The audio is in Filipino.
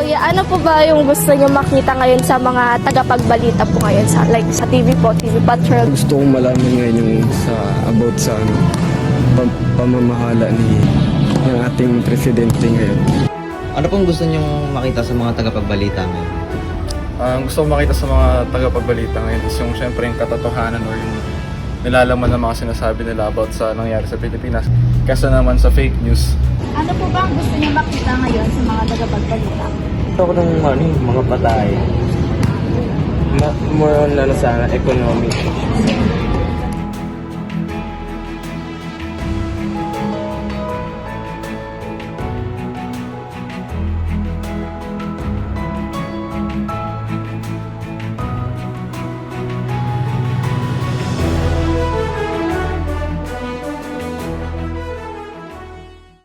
Kuya, ano po ba yung gusto niyo makita ngayon sa mga tagapagbalita po ngayon sa like sa TV po, TV Patrol? Gusto kong malaman ngayon yung sa about sa ano, pam- pamamahala ni ng ating presidente ngayon. Ano pong gusto nyong makita sa mga tagapagbalita ngayon? Ang gusto ko makita sa mga tagapagbalita ngayon is yung syempre yung katotohanan or yung nilalaman ng mga sinasabi nila about sa nangyari sa Pilipinas kesa naman sa fake news. Ano po ba ang gusto niyo makita ngayon sa mga tagapagbalita? Gusto ko ng ano, mga patay. More on ano sana, economic.